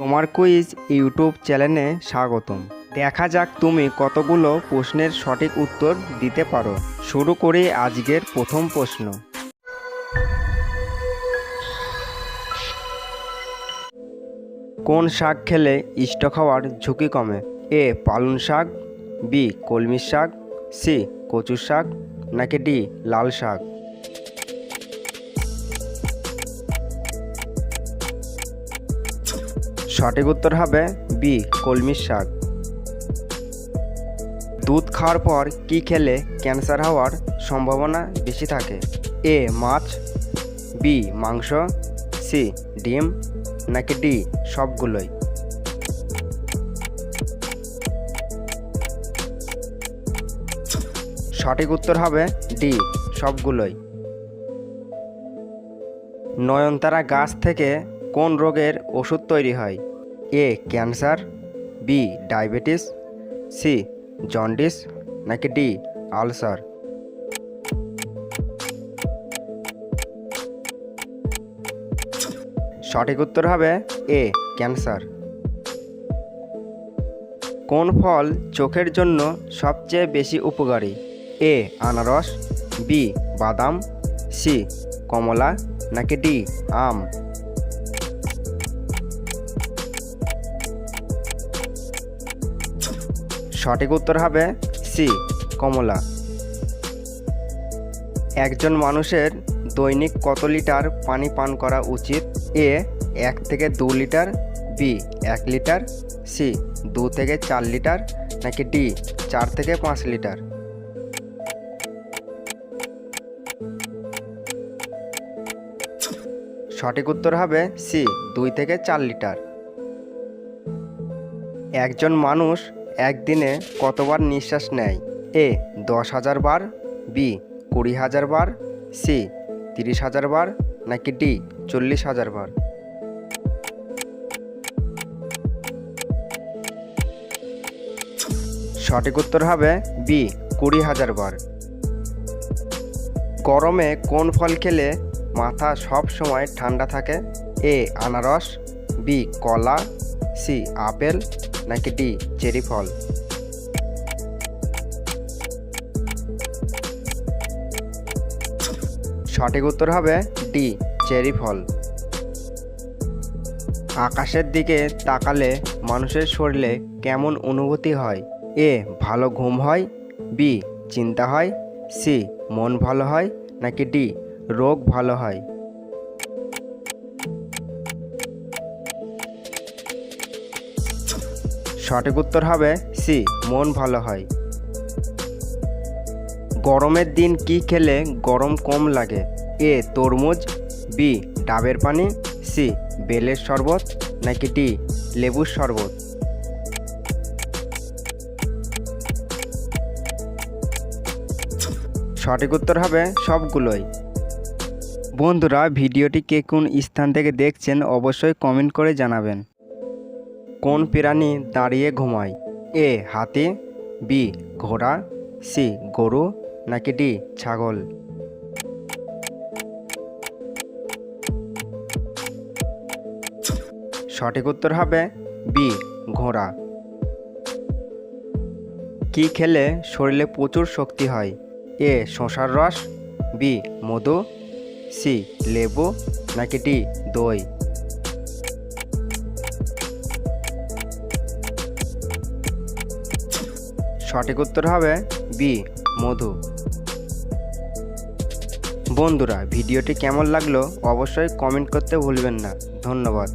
তোমার quiz YouTube চ্যানেলে স্বাগতম। দেখা যাক তুমি কতগুলো প্রশ্নের সঠিক উত্তর দিতে পারো। শুরু করি আজকের প্রথম প্রশ্ন। কোন শাক খেলে স্টক হওয়ার ঝুঁকি কমে? এ, পালং শাক, বি, কলমি শাক, সি কচু শাক, নাকি ডি, লাল শাক? সঠিক উত্তর হবে বি, কলমি শাক। দুধ খাওয়ার পর কি খেলে ক্যান্সার হওয়ার সম্ভাবনা বেশি থাকে? এ, মাছ, বি, মাংস, সি, ডিম, নাকি ডি, সবগুলোই? সঠিক উত্তর হবে ডি, সবগুলোই। নয়নতারা গাছ থেকে কোন রোগের ওষুধ তৈরি হয়? A, cancer, B, diabetes, C, jaundice, নাকি ডি, আলসার। সঠিক উত্তর হবে এ, ক্যান্সার। কোন ফল চোখের জন্য সবচেয়ে বেশি উপকারী? এ, আনারস, বি, বাদাম, সি, কমলা, নাকি ডি, আম? সঠিক উত্তর হবে সি, কমলা। একজন মানুষের দৈনিক কত লিটার পানি পান করা উচিত? এ, এক থেকে দু লিটার, বি, এক লিটার, সি, দু থেকে চার লিটার, নাকি ডি, চার থেকে পাঁচ লিটার? সঠিক উত্তর হবে সি, দুই থেকে চার লিটার। একজন মানুষ একদিনে কতবার নিঃশ্বাস নেয়? এ, দশ হাজার বার, বি, কুড়ি হাজার বার, সি, তিরিশ হাজার বার, নাকি ডি, চল্লিশ হাজার বার? সঠিক উত্তর হবে বি, কুড়ি হাজার বার। গরমে কোন ফল খেলে মাথা সব সময় ঠান্ডা থাকে? এ, আনারস, বি, কলা, সি, আপেল নাকি ডি, চেরি ফল? সঠিক উত্তর হবে ডি, চেরি ফল। আকাশের দিকে তাকালে মানুষের শরীরে কেমন অনুভূতি হয়? এ, ভালো ঘুম হয়? বি, চিন্তা হয়? সি, মন ভালো হয়? নাকি ডি, রোগ ভালো হয়? সঠিক উত্তর হবে সি, মন ভালো হয়। গরমের দিন কি খেলে গরম কম লাগে? এ, তরমুজ, বি, ডাবের পানি, সি, বেলের শরবত, নাকি ডি, লেবুর শরবত? সঠিক উত্তর হবে সবগুলোই। বন্ধুরা, ভিডিওটি কে কোন স্থান থেকে দেখছেন অবশ্যই কমেন্ট করে জানাবেন। কোন প্রাণী দাঁড়িয়ে ঘুমায়? এ, হাতি, বি, ঘোড়া, সি, গরু, নাকি ডি, ছাগল? সঠিক উত্তর হবে বি, ঘোড়া। কি খেলে শরীরে প্রচুর শক্তি হয়? এ, শশার রস, বি, মধু, সি, লেবু, নাকি ডি, দই? সঠিক উত্তর হবে বি, মধু। বন্ধুরা, ভিডিওটি কেমন লাগল অবশ্যই কমেন্ট করতে ভুলবেন না। ধন্যবাদ।